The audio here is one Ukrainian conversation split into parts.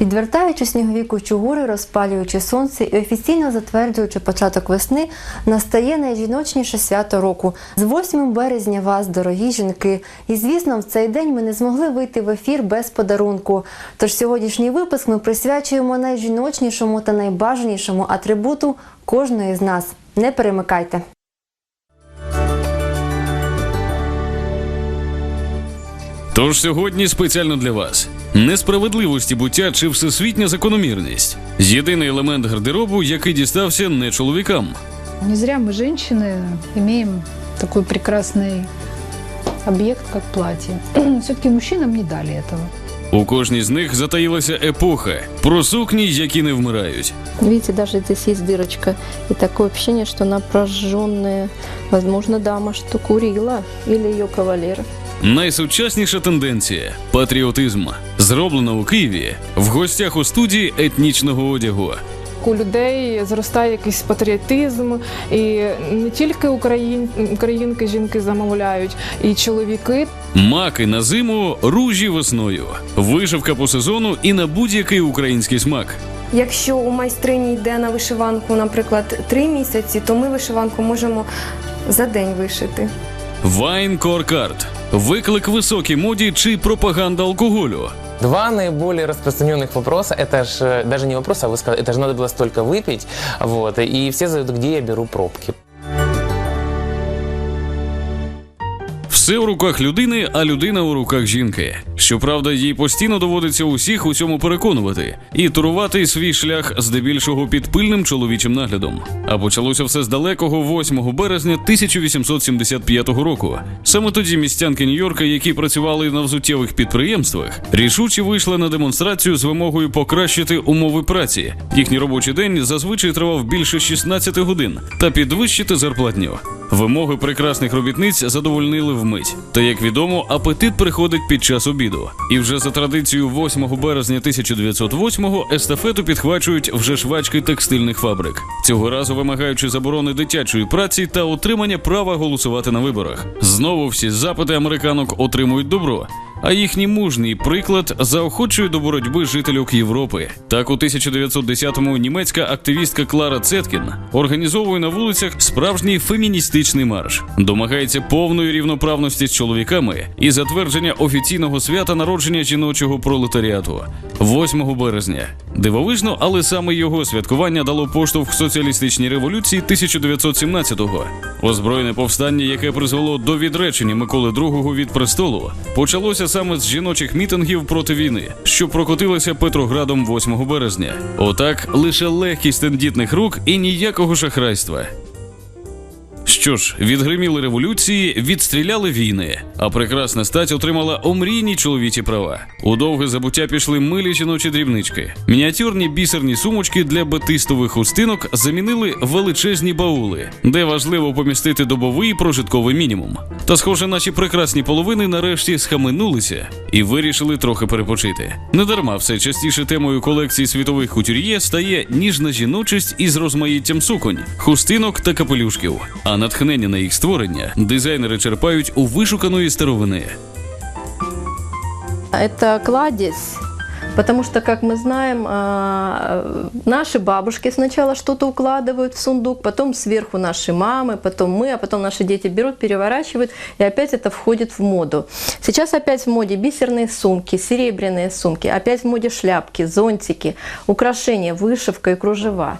Відвертаючи снігові кучугури, розпалюючи сонце і офіційно затверджуючи початок весни, настає найжіночніше свято року. З 8 березня вас, дорогі жінки. І звісно, в цей день ми не змогли вийти в ефір без подарунку. Тож сьогоднішній випуск ми присвячуємо найжіночнішому та найбажанішому атрибуту кожної з нас. Не перемикайте. Тож сьогодні спеціально для вас несправедливості буття чи всесвітня закономірність єдиний елемент гардеробу, який дістався не чоловікам. Не зря мы, женщины, имеем такой прекрасный объект, как платье. Все-таки мужчинам не дали этого. У кожній з них затаїлася епоха про сукні, які не вмирають. Видите, даже здесь есть дырочка. И такое ощущение, что она прожженная. Возможно, дама что курила или ее кавалер. Найсучасніша тенденція патріотизм зроблена у Києві в гостях у студії етнічного одягу. у людей зростає якийсь патріотизм, і не тільки україн, українки жінки замовляють, і чоловіки. Маки на зиму, ружі весною, вишивка по сезону і на будь-який український смак. Якщо у майстрині йде на вишиванку, наприклад, три місяці, то ми вишиванку можемо за день вишити. Вайн Коркарт. Виклик високій моді чи пропаганда алкоголю. Два наиболее распространенных вопроса, это же даже не вопрос, а вы сказали, это же надо было столько выпить, вот, и все задают, где я беру пробки. Все в руках людини, а людина у руках жінки. Щоправда, їй постійно доводиться усіх у цьому переконувати і турувати свій шлях здебільшого під пильним чоловічим наглядом. А почалося все з далекого 8 березня 1875 року. Саме тоді містянки Нью-Йорка, які працювали на взуттєвих підприємствах, рішуче вийшли на демонстрацію з вимогою покращити умови праці. Їхній робочий день зазвичай тривав більше 16 годин та підвищити зарплатню. Вимоги прекрасних робітниць задовольнили вмить. Та як відомо, апетит приходить під час обіду. І вже за традицією 8 березня 1908-го естафету підхвачують вже швачки текстильних фабрик. Цього разу вимагаючи заборони дитячої праці та отримання права голосувати на виборах. Знову всі запити американок отримують добро. А їхній мужній приклад заохочує до боротьби жителів Європи. Так, у 1910-му німецька активістка Клара Цеткін організовує на вулицях справжній феміністичний марш, домагається повної рівноправності з чоловіками і затвердження офіційного свята народження жіночого пролетаріату 8 березня. Дивовижно, але саме його святкування дало поштовх соціалістичній революції 1917-го. Озброєне повстання, яке призвело до відречення Миколи II від престолу, почалося саме з жіночих мітингів проти війни, що прокотилися Петроградом 8 березня. Отак лише легкість тендітних рук і ніякого шахрайства. Що ж, відгриміли революції, відстріляли війни, а прекрасна стать отримала омрійні чоловічі права. У довге забуття пішли милі жіночі дрібнички. Мініатюрні бісерні сумочки для батистових хустинок замінили величезні баули, де важливо помістити добовий прожитковий мінімум. Та, схоже, наші прекрасні половини нарешті схаменулися і вирішили трохи перепочити. Недарма все частіше темою колекції світових кутюр'є стає ніжна жіночість із розмаїттям суконь, хустинок та капелюшків. А натхнення на їх створення дизайнери черпають у вишуканої старовини. Это кладезь. Потому что, как мы знаем, а, наши бабушки сначала что-то укладывают в сундук, потом сверху наши мамы, потом мы, а потом наши дети берут, переворачивают, и опять это входит в моду. Сейчас опять в моде бисерные сумки, серебряные сумки, опять в моде шляпки, зонтики, украшения, вышивка и кружева.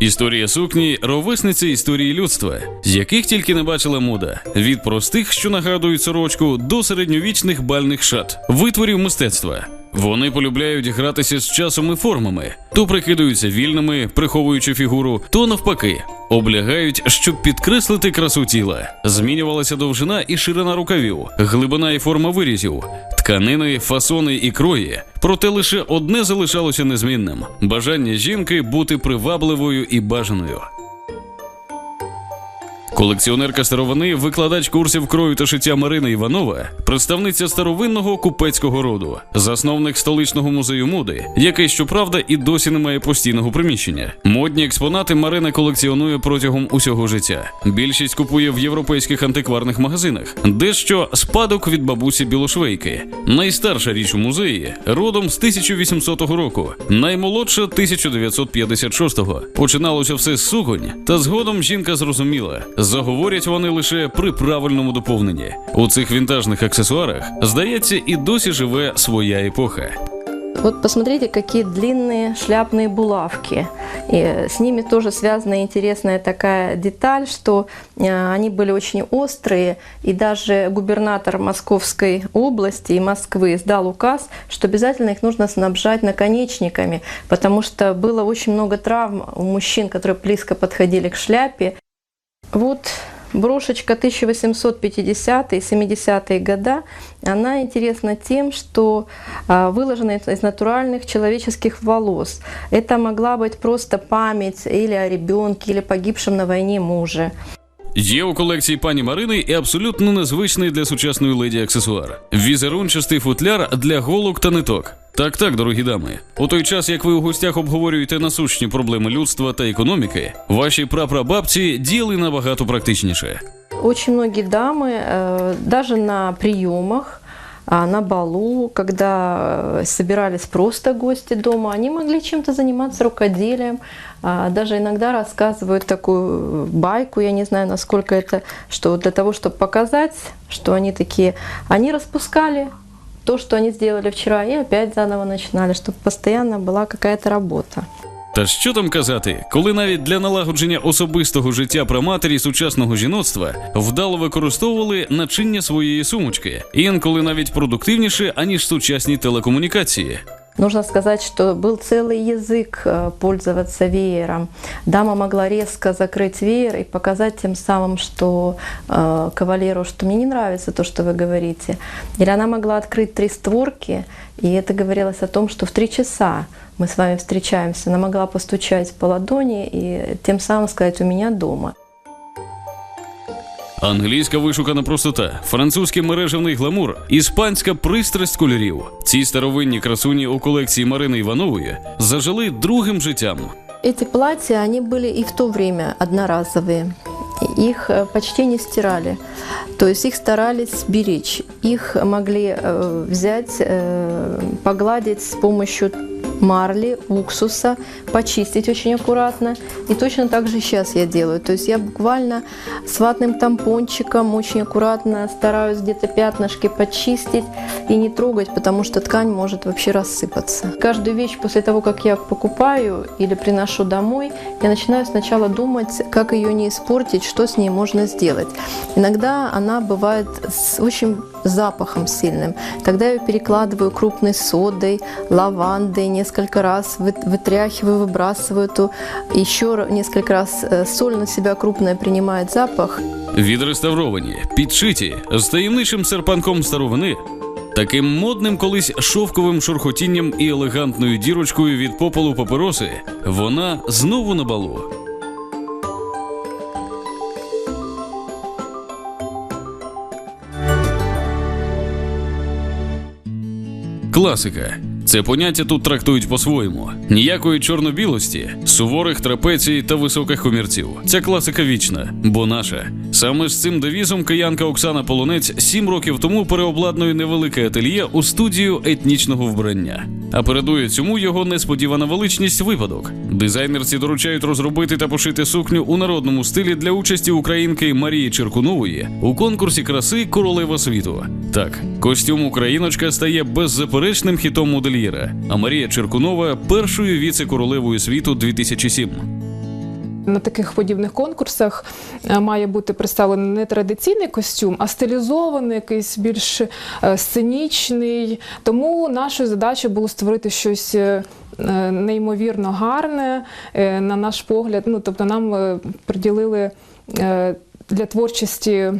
Історія сукні ровесниця історії людства, з яких тільки не бачила мода: від простих, що нагадують сорочку, до середньовічних бальних шат, витворів мистецтва. Вони полюбляють гратися з часом і формами, то прикидаються вільними, приховуючи фігуру, то навпаки, облягають, щоб підкреслити красу тіла. Змінювалася довжина і ширина рукавів, глибина і форма вирізів, тканини, фасони і крої. Проте лише одне залишалося незмінним: бажання жінки бути привабливою і бажаною. Колекціонерка старовини, викладач курсів крою та шиття Марина Іванова, представниця старовинного купецького роду, засновник столичного музею моди, який, щоправда, і досі не має постійного приміщення. Модні експонати Марина колекціонує протягом усього життя. Більшість купує в європейських антикварних магазинах, дещо спадок від бабусі Білошвейки. Найстарша річ у музеї родом з 1800 року, наймолодша 1956-го. Починалося все з суконь, та згодом жінка зрозуміла, заговорять вони лише при правильному доповненні. У цих вінтажних аксесуарах, здається, і досі живе своя епоха. Вот посмотрите, какие длинные шляпные булавки. И с ними тоже связана интересная такая деталь, что э, они были очень острые, и даже губернатор Московской области и Москвы издал указ, что обязательно их нужно снабжать наконечниками, потому что было очень много травм у мужчин, которые близко подходили к шляпе. Вот брошечка 1850-е, 70-е года, она интересна тем, что а, выложена из- из натуральных человеческих волос. Это могла быть просто память или о ребенке, или погибшем на войне муже. Є у колекції пані Марини і абсолютно незвичний для сучасної леді аксесуар візерунчастий футляр для голок та ниток. Так, так, дорогі дами. У той час, як ви у гостях обговорюєте насущні проблеми людства та економіки, ваші прапрабабці діяли набагато практичніше. Очень многие дамы, э, даже на приемах, а, на балу, когда э, собирались просто гости дома, они могли чем-то заниматься рукоделием. А, Даже иногда рассказывают такую байку, я не знаю, насколько это, что для того, чтобы показать, что они такие, они распускали то, что они сделали вчера, и опять заново начинали, чтобы постоянно была какая-то работа. Та що там казати, коли навіть для налагодження особистого життя праматері сучасного жіноцтва вдало використовували начиння своєї сумочки, інколи навіть продуктивніше, аніж сучасні телекомунікації. Нужно сказать, что был целый язык э, пользоваться веером. Дама могла резко закрыть веер и показать тем самым, что э, кавалеру, что мне не нравится то, что вы говорите. Или она могла открыть три створки, и это говорилось о том, что в три часа мы с вами встречаемся. Она могла постучать по ладони и тем самым сказать «у меня дома». Англійська вишукана простота, французький мережевний гламур, іспанська пристрасть кольорів. Ці старовинні красуні у колекції Марини Іванової зажили другим життям. Эти платья, они были и в то время одноразовые. Их э, почти не стирали. То есть их старались беречь. Их могли э, взять, э, погладить с помощью марли, уксуса, почистить очень аккуратно. И точно так же сейчас я делаю. То есть я буквально с ватным тампончиком очень аккуратно стараюсь где-то пятнышки почистить и не трогать, потому что ткань может вообще рассыпаться. Каждую вещь после того, как я покупаю или приношу домой, я начинаю сначала думать, как ее не испортить, что с ней можно сделать. Иногда она бывает с очень запахом сильным. Тогда я ее перекладываю крупной содой, лавандой, несколько раз вы- вытряхиваю, выбрасываю эту, еще ра- несколько раз э, соль на себя крупная принимает запах. Відреставровані, підшиті з таємничим серпанком старовини, таким модним колись шовковим шурхотінням і елегантною дірочкою від попелу папироси, вона знову на балу. Класика. Це поняття тут трактують по-своєму. Ніякої чорно-білості, суворих трапецій та високих комірців. Ця класика вічна, бо наша. Саме з цим девізом киянка Оксана Полонець сім років тому переобладнує невелике ательє у студію етнічного вбрання. А передує цьому його несподівана величність випадок. Дизайнерці доручають розробити та пошити сукню у народному стилі для участі українки Марії Черкунової у конкурсі краси Королева світу. Так, костюм Україночка стає беззаперечним хітом модельєра, а Марія Черкунова першою віце-королевою світу 2007. На таких подібних конкурсах е, має бути представлений не традиційний костюм, а стилізований, якийсь більш е, сценічний. Тому нашою задачею було створити щось е, неймовірно гарне, на наш погляд. Ну, тобто нам приділили для творчості.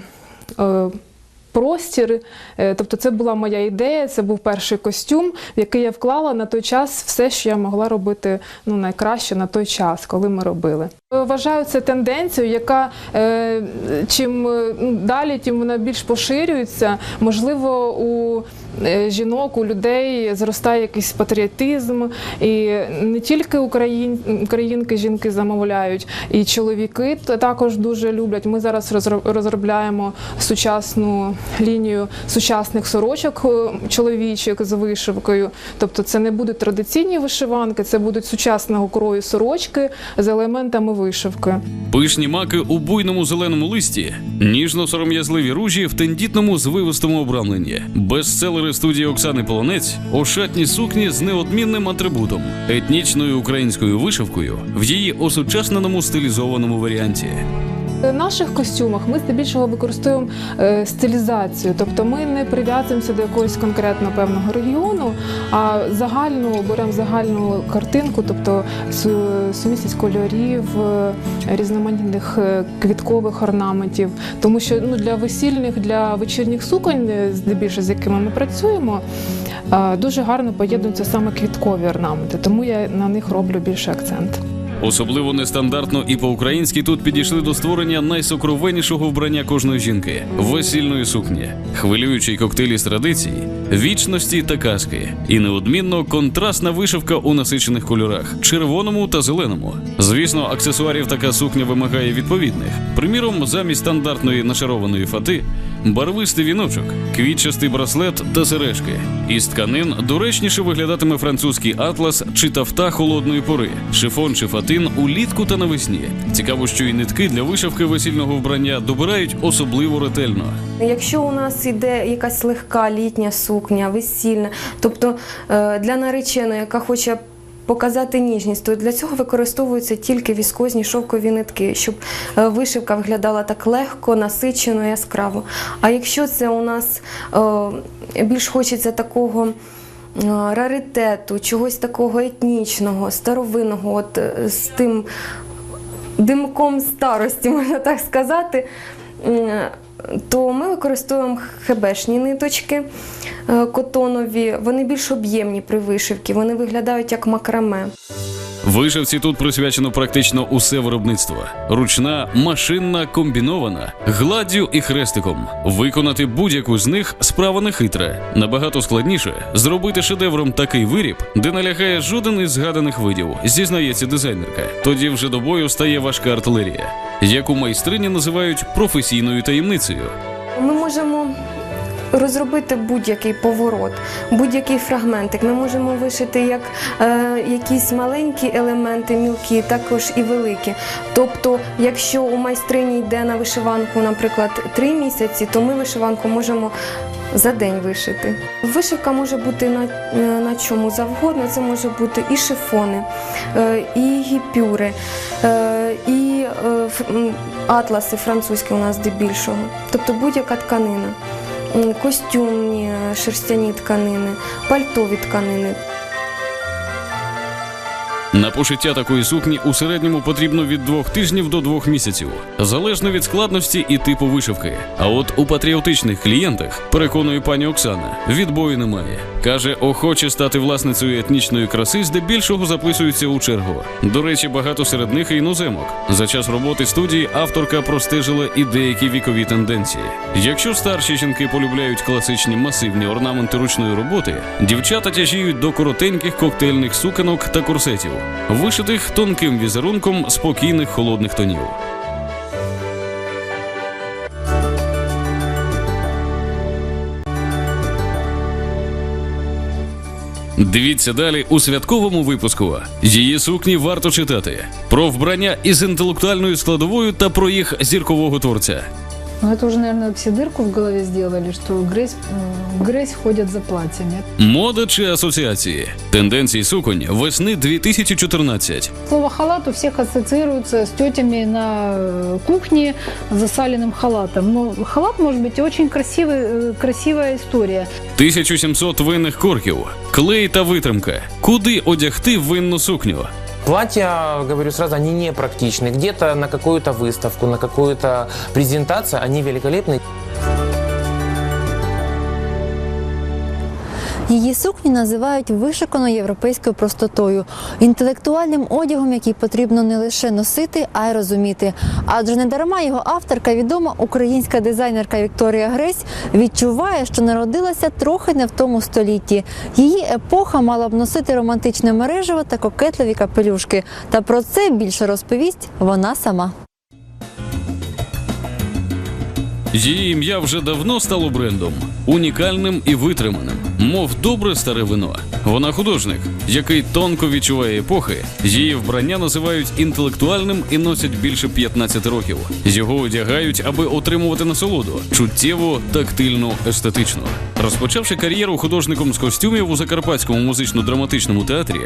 Простір. Е, Тобто, це була моя ідея, це був перший костюм, в який я вклала на той час все, що я могла робити ну, найкраще на той час, коли ми робили. Вважаю це тенденцією, яка е, чим е, ну, далі, тим вона більш поширюється. Можливо, у жінок, у людей зростає якийсь патріотизм, і не тільки україн, українки, жінки замовляють, і чоловіки також дуже люблять. Ми зараз розро- розробляємо сучасну лінію сучасних сорочок е, чоловічих з вишивкою. Тобто, це не будуть традиційні вишиванки, це будуть сучасного крою сорочки з елементами вишивки. Пишні маки у буйному зеленому листі, ніжно-сором'язливі ружі в тендітному звивистому обрамленні, бестселери студії Оксани Полонець, ошатні сукні з неодмінним атрибутом, етнічною українською вишивкою в її осучасненому стилізованому варіанті. Наших костюмах ми здебільшого використовуємо е, стилізацію, тобто ми не прив'язуємося до якогось конкретно певного регіону, а загальну беремо загальну картинку, тобто сумісність кольорів, е, різноманітних е, квіткових орнаментів. Тому що ну, для весільних, для вечірніх суконь, здебільшого з якими ми працюємо, дуже гарно поєднуються саме квіткові орнаменти, тому я на них роблю більше акцент. Особливо нестандартно і по-українськи тут підійшли до створення найсокровеннішого вбрання кожної жінки весільної сукні, хвилюючий коктейлі з традицій, вічності та казки, і неодмінно контрастна вишивка у насичених кольорах червоному та зеленому. Звісно, аксесуарів така сукня вимагає відповідних. Приміром, замість стандартної нашарованої фати. Барвистий віночок, квітчастий браслет та сережки. Із тканин доречніше виглядатиме французький атлас чи тафта холодної пори, шифон чи фатин улітку та навесні. Цікаво, що і нитки для вишивки весільного вбрання добирають особливо ретельно. Якщо у нас іде якась легка літня сукня, весільна, тобто е, для нареченої, яка хоче показати ніжність, то для цього використовуються тільки віскозні шовкові нитки, щоб е, вишивка виглядала так легко, насичено, яскраво. А якщо це у нас е, більш хочеться такого. е, Раритету, чогось такого етнічного, старовинного, от з тим димком старості, можна так сказати, то ми використовуємо хебешні ниточки е, котонові. Вони більш об'ємні при вишивці, вони виглядають як макраме. Вишивці тут присвячено практично усе виробництво: ручна, машинна, комбінована, гладдю і хрестиком. Виконати будь-яку з них справа не хитра. Набагато складніше зробити шедевром такий виріб, де налягає жоден із згаданих видів, зізнається дизайнерка. Тоді вже до бою стає важка артилерія, яку майстрині називають професійною таємницею. Ми можемо розробити будь-який поворот, будь-який фрагментик. Ми можемо вишити як е, якісь маленькі елементи, мілкі, також і великі. Тобто, якщо у майстрині йде на вишиванку, наприклад, три місяці, то ми вишиванку можемо за день вишити. Вишивка може бути на, е, на чому завгодно. Це може бути і шифони, е, і гіпюри, е, і атласи французькі у нас здебільшого. Тобто будь-яка тканина. Костюмні е, шерстяні тканини, пальтові тканини. На пошиття такої сукні у середньому потрібно від двох тижнів до двох місяців, залежно від складності і типу вишивки. А от у патріотичних клієнтах, переконує пані Оксана, відбою немає. Каже, охоче стати власницею етнічної краси, здебільшого записуються у чергу. До речі, багато серед них іноземок. За час роботи студії авторка простежила і деякі вікові тенденції. Якщо старші жінки полюбляють класичні масивні орнаменти ручної роботи, дівчата тяжіють до коротеньких коктейльних суканок та корсетів, вишитих тонким візерунком спокійних холодних тонів. Дивіться далі у святковому випуску. Її сукні варто читати про вбрання із інтелектуальною складовою та про їх зіркового творця. Ну, это уже, наверное, все дырку в голове сделали, что Грейс, м, Грейс ходят за платьями. Мода чи асоціації. Тенденції суконь весни 2014. Слово халат у всех ассоциируется с тетями на э, кухне с засаленным халатом. Но халат может быть и очень красивый, э, красивая история. 1700 винних корків, клей та витримка. Куди одягти винну сукню? Платья, говорю сразу, они не практичны. Где-то на какую-то выставку, на какую-то презентацию они великолепны. Її сукні називають вишиканою європейською простотою, інтелектуальним одягом, який потрібно не лише носити, а й розуміти. Адже недарма його авторка, відома українська дизайнерка Вікторія Гресь, відчуває, що народилася трохи не в тому столітті. Її епоха мала б носити романтичне мережево та кокетливі капелюшки. Та про це більше розповість вона сама. Її ім'я вже давно стало брендом, унікальним і витриманим, мов добре старе вино. Вона художник, який тонко відчуває епохи. Її вбрання називають інтелектуальним і носять більше 15 років. Його одягають, аби отримувати насолоду чуттєво, тактильно, естетично. Розпочавши кар'єру художником з костюмів у Закарпатському музично-драматичному театрі,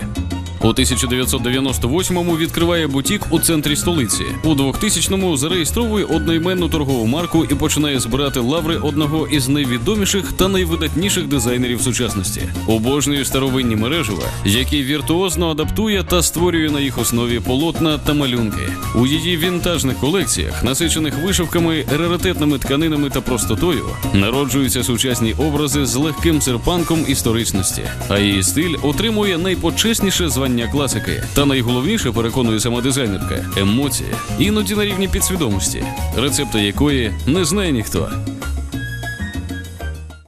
у 1998-му відкриває бутік у центрі столиці. У 2000-му зареєстровує одноіменну торгову марку і починає збирати лаври одного із найвідоміших та найвидатніших дизайнерів сучасності. Обожнює старовинні мережева, які віртуозно адаптує та створює на їх основі полотна та малюнки. У її вінтажних колекціях, насичених вишивками, раритетними тканинами та простотою, народжуються сучасні образи з легким серпанком історичності. А її стиль отримує найпочесніше звання класики. Та найголовніше переконує сама дизайнерка емоції, іноді на рівні підсвідомості, рецепта якої не знає ніхто.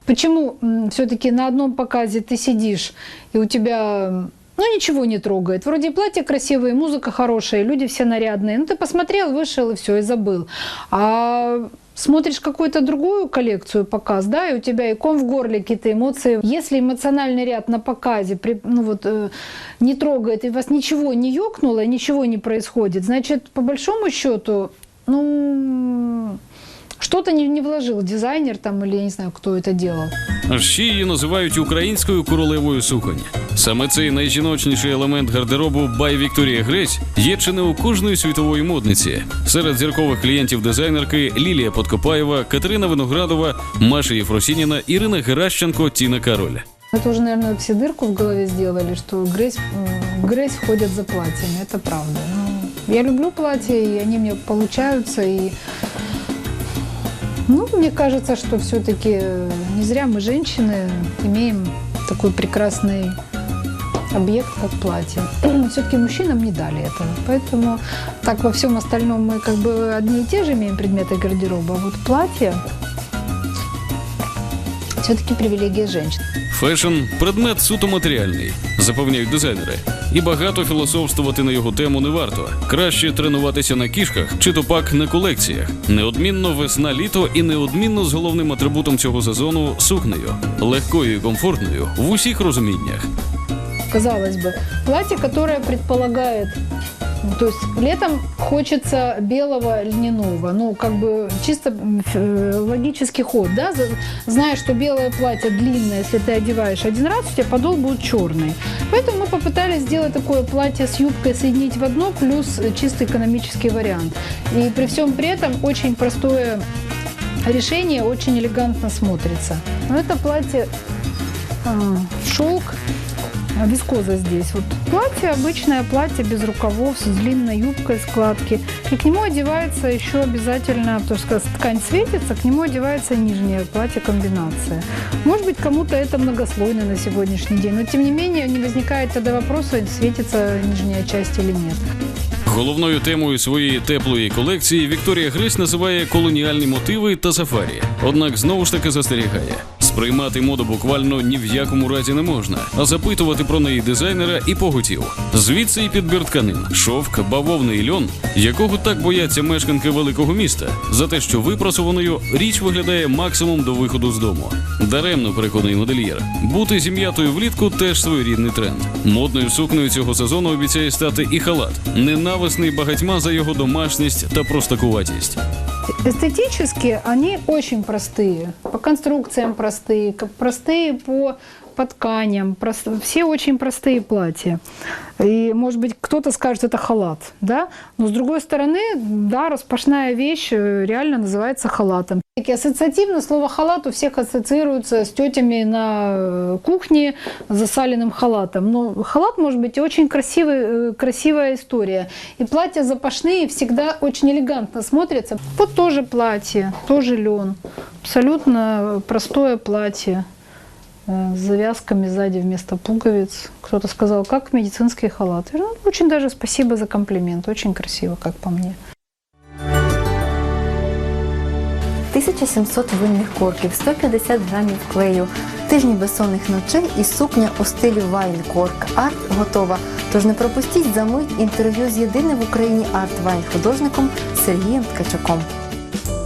Почему все-таки на одном показе ты сидишь, и у тебя м, ну, ничего не трогает. Вроде и платье красивое, и музыка хорошая, и люди все нарядные. Ну, ты посмотрел, вышел, и все, и забыл. А смотришь какую-то другую коллекцию, показ, да, и у тебя и ком в горле, какие-то эмоции. Если эмоциональный ряд на показе при- ну, вот, э, не трогает, и вас ничего не ёкнуло, ничего не происходит, значит, по большому счету, ну, что-то не, не вложил дизайнер там, или я не знаю, кто это делал. А ще її називають українською королевою суконь. Саме цей найжіночніший елемент гардеробу бай Вікторія Гресь є чи не у кожної світової модниці. Серед зіркових клієнтів дизайнерки Лілія Подкопаєва, Катерина Виноградова, Маша Єфросініна, Ірина Геращенко, Тіна Кароль. Это уже, наверное, все дырку в голове сделали, что Грейс, м, Грейс ходят за платьями. Это правда. Ну, я люблю платья, и они мне получаются. И, ну, мне кажется, что все-таки не зря мы, женщины, имеем такой прекрасный объект, как платье. Все-таки мужчинам не дали этого. Поэтому так во всем остальном мы как бы одни и те же имеем предметы гардероба. А вот платье все-таки привилегия женщин. Фешн предмет суто матеріальний, запевняють дизайнери. І багато філософствувати на його тему не варто. Краще тренуватися на кішках чи то пак на колекціях. Неодмінно весна літо і неодмінно з головним атрибутом цього сезону сукнею, легкою і комфортною в усіх розуміннях. казалось бы, платье, которое предполагает, то есть летом хочется белого льняного, ну как бы чисто э, логический ход, да, зная, что белое платье длинное, если ты одеваешь один раз, у тебя подол будет черный. Поэтому мы попытались сделать такое платье с юбкой, соединить в одно, плюс чисто экономический вариант. И при всем при этом очень простое решение, очень элегантно смотрится. Но это платье а, шелк, вискоза здесь. Вот платье, обычное платье без рукавов, с длинной юбкой, складки. И к нему одевается еще обязательно, потому что ткань светится, к нему одевается нижнее платье комбинация. Может быть, кому-то это многослойно на сегодняшний день, но тем не менее не возникает тогда вопроса, светится нижняя часть или нет. Головною темою своєї теплої колекції Вікторія Гресь називає колоніальні мотиви та сафарі. Однак знову ж таки застерігає. Сприймати моду буквально ні в якому разі не можна, а запитувати про неї дизайнера і поготів. Звідси і підбір тканин, шовк, бавовний льон, якого так бояться мешканки великого міста, за те, що випрасованою річ виглядає максимум до виходу з дому. Даремно переконує модельєр. Бути зім'ятою влітку теж своєрідний тренд. Модною сукнею цього сезону обіцяє стати і халат, ненависний багатьма за його домашність та простакуватість. Эстетически они очень простые, по конструкциям простые, как простые по, по тканям, прос- все очень простые платья. И, может быть, кто-то скажет, это халат, да? Но с другой стороны, да, распашная вещь э, реально называется халатом. Ассоциативно слово халат у всех ассоциируется с тетями на э, кухне с засаленным халатом. Но халат может быть очень красивый, э, красивая история. И платья запашные всегда очень элегантно смотрятся. Вот тоже платье, тоже лен. Абсолютно простое платье. э, с завязками сзади вместо пуговиц. Кто-то сказал, как медицинский халат. «Ну, очень даже спасибо за комплимент, очень красиво, как по мне. 1700 винних корків, 150 грамів клею, тижні безсонних ночей і сукня у стилі Вайн Корк. Арт готова. Тож не пропустіть за мить інтерв'ю з єдиним в Україні арт-вайн художником Сергієм Ткачуком.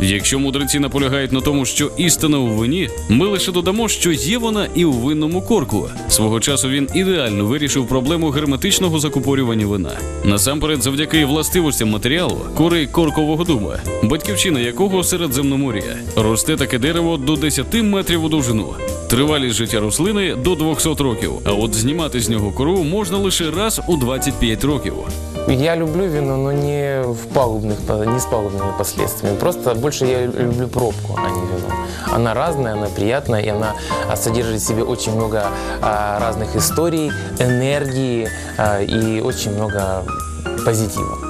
Якщо мудреці наполягають на тому, що істина у вині, ми лише додамо, що є вона і у винному корку. Свого часу він ідеально вирішив проблему герметичного закупорювання вина. Насамперед, завдяки властивостям матеріалу, кори коркового дуба, батьківщина якого Середземномор'я, росте таке дерево до 10 метрів у довжину. Тривалість життя рослини до 200 років. А от знімати з нього кору можна лише раз у 25 років. Я люблю вино, но не в пагубных, не с пагубными последствиями. Просто больше я люблю пробку, а не вино. Она разная, она приятная, и она а, содержит в себе очень много а, разных историй, энергии а, и очень много позитива.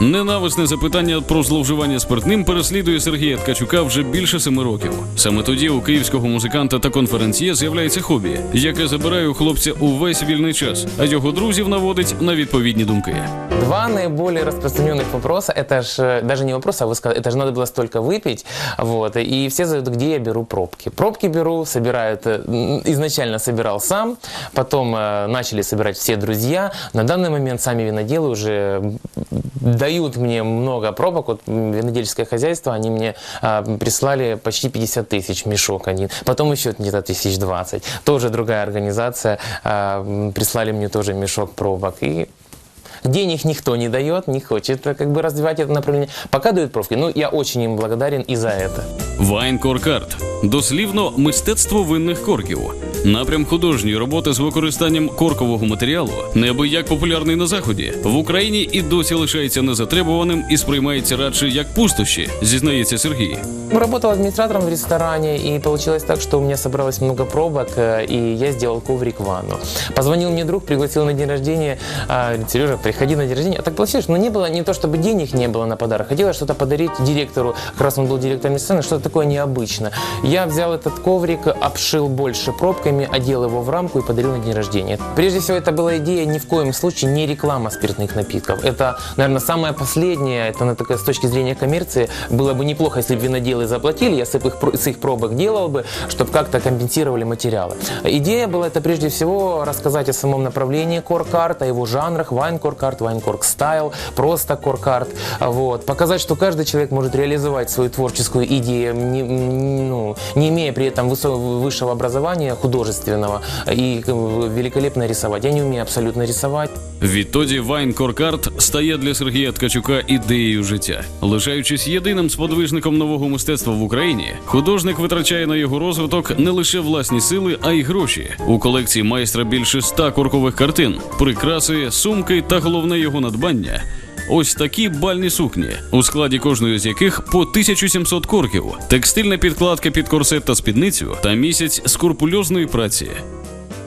Ненависне запитання про зловживання спиртним переслідує Сергія Ткачука вже більше семи років. Саме тоді у київського музиканта та конференціє з'являється хобі, яке забирає у хлопця увесь вільний час, а його друзів наводить на відповідні думки. Два наиболее распространенных вопроса, это же даже не вопрос, а вы сказали, это же надо было столько выпить, вот, и все задают, где я беру пробки. Пробки беру, собирают, э, м, изначально собирал сам, потом э, начали собирать все друзья, на данный момент сами виноделы уже дают мне много пробок, вот м, винодельческое хозяйство, они мне а, прислали почти 50 тысяч мешок один, потом еще где-то тысяч 20, тоже другая организация а, прислали мне тоже мешок пробок, и Денег никто не дает, не хочет э, как бы развивать это направление. Пока дают пробки. Ну, я очень им благодарен и за это. Вайн Коркарт дослівно мистецтво винних корків. Напрям художньої роботи з використанням коркового матеріалу неабияк популярний на заході. В Україні і досі лишається незатребуваним і сприймається радше як пустощі, зізнається Сергій. Ну, Работал администратором в ресторане, и получилось так, что у меня собралось много пробок, э, и я сделал коврик ванну. Позвонил мне друг, пригласил на день рождения. а, Говорит, Сережа, приходи на день рождения. А так получилось, но не было не то, чтобы денег не было на подарок. Хотелось что-то подарить директору. Как раз он был директором ресторана, что-то такое необычное. Я взял этот коврик, обшил больше Пробками, одел его в рамку и подарил на день рождения. Прежде всего, это была идея ни в коем случае не реклама спиртных напитков. Это, наверное, самое последнее, это на такая, с точки зрения коммерции, было бы неплохо, если бы виноделы заплатили, я с их, с их пробок делал бы, чтобы как-то компенсировали материалы. Идея была это прежде всего рассказать о самом направлении коркарт, о его жанрах, вайн коркарт, вайн корк стайл, просто коркарт, вот. показать, что каждый человек может реализовать свою творческую идею, не, ну, не имея при этом высо- высшего образования художественного и э, великолепно рисовать. Я не умею абсолютно рисовать. Відтоді Вайн Коркарт стає для Сергія Ткачука ідеєю життя. Лишаючись єдиним сподвижником нового мистецтва в Україні, художник витрачає на його розвиток не лише власні сили, а й гроші. У колекції майстра більше ста коркових картин, прикраси, сумки та головне його надбання. Ось такі бальні сукні, у складі кожної з яких по 1700 корків, текстильна підкладка під корсет та спідницю та місяць скрупульозної праці.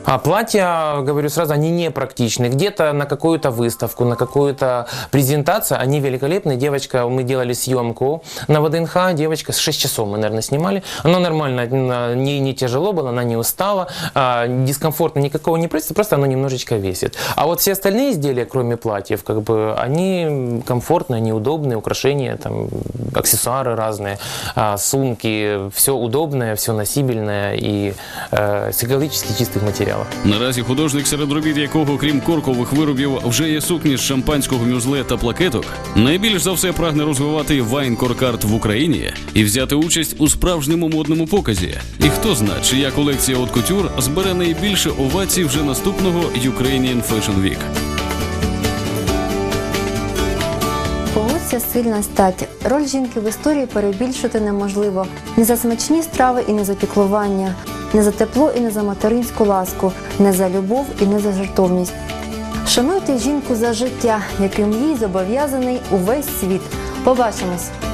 А платья, говорю сразу, они не практичны. Где-то на какую-то выставку, на какую-то презентацию они великолепные. Девочка, мы делали съемку на ВДНХ, девочка, с 6 часов мы, наверное, снимали. Она нормально, не, не тяжело было, она не устала, а, дискомфорта никакого не происходит, просто оно немножечко весит. А вот все остальные изделия, кроме платьев, как бы, они комфортные, они удобные, украшения, там, аксессуары разные, а, сумки, все удобное, все носибельное и э, с экологически чистых материалов. Наразі художник, серед робіт якого, крім коркових виробів, вже є сукні з шампанського мюзле та плакеток, найбільш за все прагне розвивати вайн коркарт в Україні і взяти участь у справжньому модному показі. І хто зна, чия колекція от кутюр збере найбільше овацій вже наступного Ukrainian Fashion Week. Погодься сильна стать. Роль жінки в історії перебільшити неможливо. Не за смачні страви і не за піклування, не за тепло і не за материнську ласку, не за любов і не за жертовність. Шануйте жінку за життя, яким їй зобов'язаний увесь світ. Побачимось!